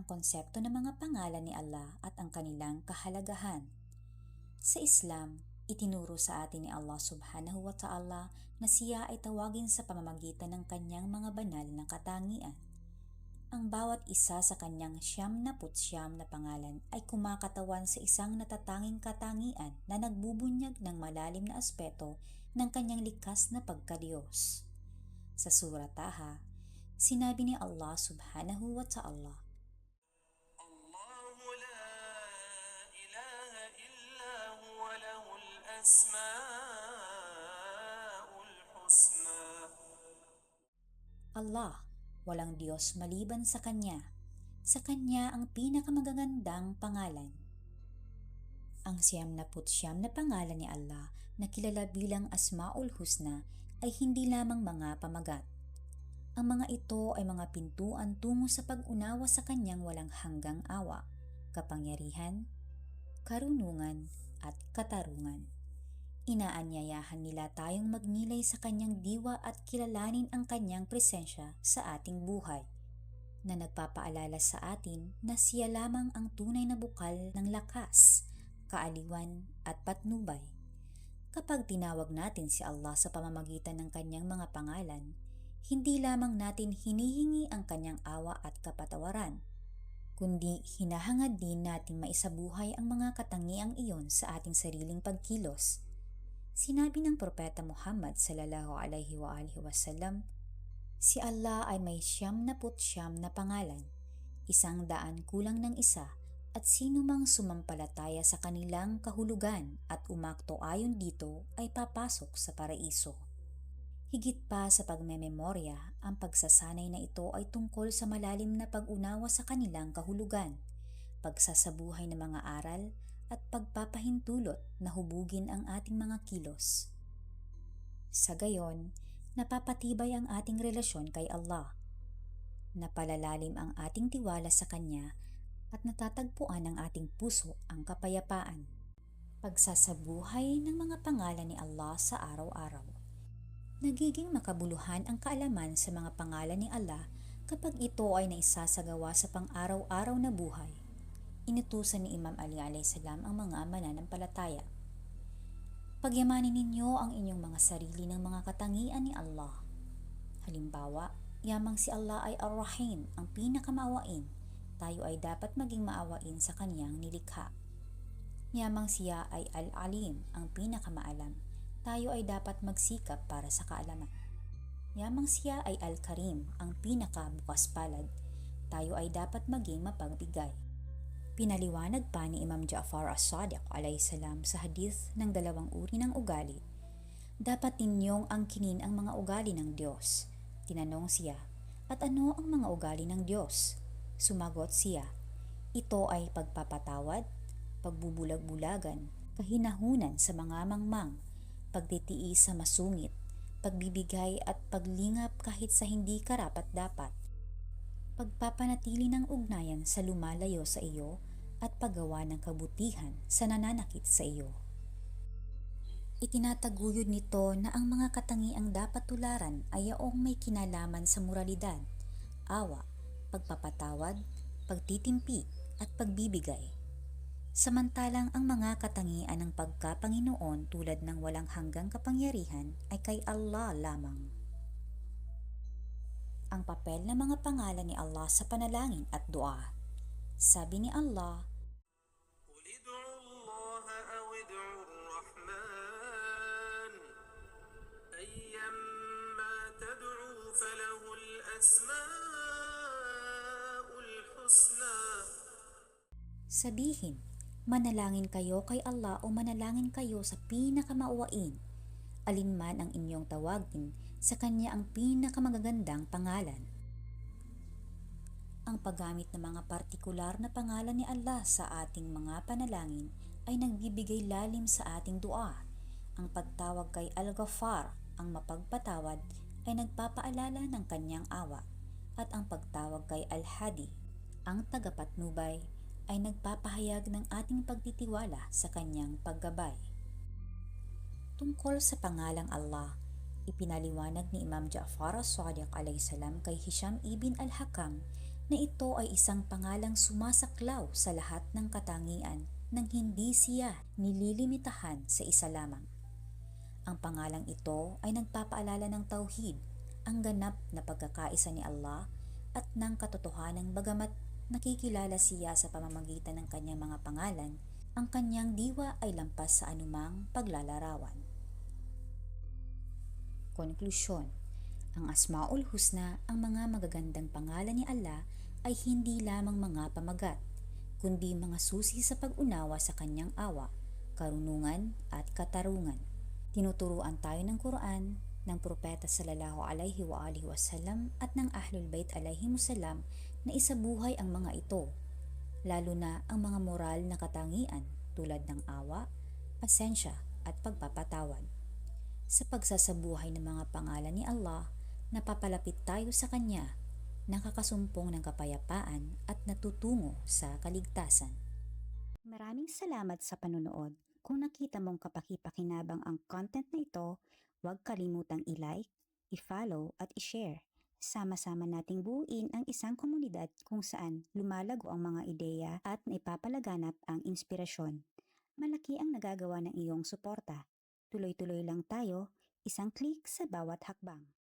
ang konsepto ng mga pangalan ni Allah at ang kanilang kahalagahan. Sa Islam, itinuro sa atin ni Allah subhanahu wa ta'ala na siya ay tawagin sa pamamagitan ng kanyang mga banal na katangian. Ang bawat isa sa kanyang siyam na putsyam na pangalan ay kumakatawan sa isang natatanging katangian na nagbubunyag ng malalim na aspeto ng kanyang likas na pagkadiyos. Sa Surah Taha, sinabi ni Allah subhanahu wa ta'ala, Allah, walang Diyos maliban sa Kanya. Sa Kanya ang pinakamagagandang pangalan. Ang siyam na putsyam na pangalan ni Allah na kilala bilang Asmaul Husna ay hindi lamang mga pamagat. Ang mga ito ay mga pintuan tungo sa pag-unawa sa Kanyang walang hanggang awa, kapangyarihan, karunungan at katarungan. Inaanyayahan nila tayong magnilay sa kanyang diwa at kilalanin ang kanyang presensya sa ating buhay na nagpapaalala sa atin na siya lamang ang tunay na bukal ng lakas, kaaliwan at patnubay. Kapag tinawag natin si Allah sa pamamagitan ng kanyang mga pangalan, hindi lamang natin hinihingi ang kanyang awa at kapatawaran, kundi hinahangad din natin maisabuhay ang mga katangiang iyon sa ating sariling pagkilos. Sinabi ng Propeta Muhammad sallallahu alaihi wa alihi wasallam, Si Allah ay may siyam na putsyam na pangalan, isang daan kulang ng isa, at sino mang sumampalataya sa kanilang kahulugan at umakto ayon dito ay papasok sa paraiso. Higit pa sa pagmememorya, ang pagsasanay na ito ay tungkol sa malalim na pag-unawa sa kanilang kahulugan, pagsasabuhay ng mga aral at pagpapahintulot na hubugin ang ating mga kilos. Sa gayon, napapatibay ang ating relasyon kay Allah. Napalalalim ang ating tiwala sa Kanya at natatagpuan ng ating puso ang kapayapaan. Pagsasabuhay ng mga pangalan ni Allah sa araw-araw. Nagiging makabuluhan ang kaalaman sa mga pangalan ni Allah kapag ito ay naisasagawa sa pang-araw-araw na buhay. Inutusan ni Imam Ali salam ang mga mananampalataya. Pagyamanin ninyo ang inyong mga sarili ng mga katangian ni Allah. Halimbawa, yamang si Allah ay Ar-Rahim, ang pinakamaawain. Tayo ay dapat maging maawain sa kanyang nilikha. Yamang siya ay Al-Alim, ang pinakamaalam. Tayo ay dapat magsikap para sa kaalaman. Yamang siya ay Al-Karim, ang pinakabukas palad. Tayo ay dapat maging mapagbigay. Pinaliwanag pa ni Imam Ja'far as-Sadiq salam sa hadith ng dalawang uri ng ugali. Dapat ninyong angkinin ang mga ugali ng Diyos. Tinanong siya, at ano ang mga ugali ng Diyos? Sumagot siya, ito ay pagpapatawad, pagbubulag-bulagan, kahinahunan sa mga mangmang, pagtitiis sa masungit, pagbibigay at paglingap kahit sa hindi karapat-dapat, pagpapanatili ng ugnayan sa lumalayo sa iyo at paggawa ng kabutihan sa nananakit sa iyo. Itinataguyod nito na ang mga katangiang dapat tularan ay yaong may kinalaman sa moralidad, awa, pagpapatawad, pagtitimpi at pagbibigay. Samantalang ang mga katangian ng pagkapanginoon tulad ng walang hanggang kapangyarihan ay kay Allah lamang. Ang papel ng mga pangalan ni Allah sa panalangin at dua. Sabi ni Allah, Sabihin, manalangin kayo kay Allah o manalangin kayo sa pinakamauwain. Alinman ang inyong tawagin, sa Kanya ang pinakamagagandang pangalan. Ang paggamit ng mga partikular na pangalan ni Allah sa ating mga panalangin ay nagbibigay lalim sa ating dua. Ang pagtawag kay Al-Ghaffar, ang mapagpatawad, ay nagpapaalala ng kanyang awa. At ang pagtawag kay Al-Hadi, ang tagapatnubay, ay nagpapahayag ng ating pagtitiwala sa kanyang paggabay. Tungkol sa pangalang Allah, ipinaliwanag ni Imam Ja'far as-Sadiq salam kay Hisham ibn al-Hakam na ito ay isang pangalang sumasaklaw sa lahat ng katangian nang hindi siya nililimitahan sa isa lamang. Ang pangalang ito ay nagpapaalala ng tauhid, ang ganap na pagkakaisa ni Allah at ng katotohanang bagamat nakikilala siya sa pamamagitan ng kanyang mga pangalan, ang kanyang diwa ay lampas sa anumang paglalarawan. Konklusyon Ang Asmaul Husna, ang mga magagandang pangalan ni Allah ay hindi lamang mga pamagat, kundi mga susi sa pag-unawa sa kanyang awa, karunungan at katarungan. Tinuturuan tayo ng Quran, ng Propeta sallallahu alaihi wa alihi wasallam at ng Ahlul Bait alaihi wasallam na isabuhay ang mga ito, lalo na ang mga moral na katangian tulad ng awa, pasensya at pagpapatawad. Sa pagsasabuhay ng mga pangalan ni Allah, napapalapit tayo sa Kanya, nakakasumpong ng kapayapaan at natutungo sa kaligtasan. Maraming salamat sa panonood. Kung nakita mong kapaki-pakinabang ang content na ito, huwag kalimutang i-like, i-follow at i-share. Sama-sama nating buuin ang isang komunidad kung saan lumalago ang mga ideya at naipapalaganap ang inspirasyon. Malaki ang nagagawa ng iyong suporta. Tuloy-tuloy lang tayo, isang click sa bawat hakbang.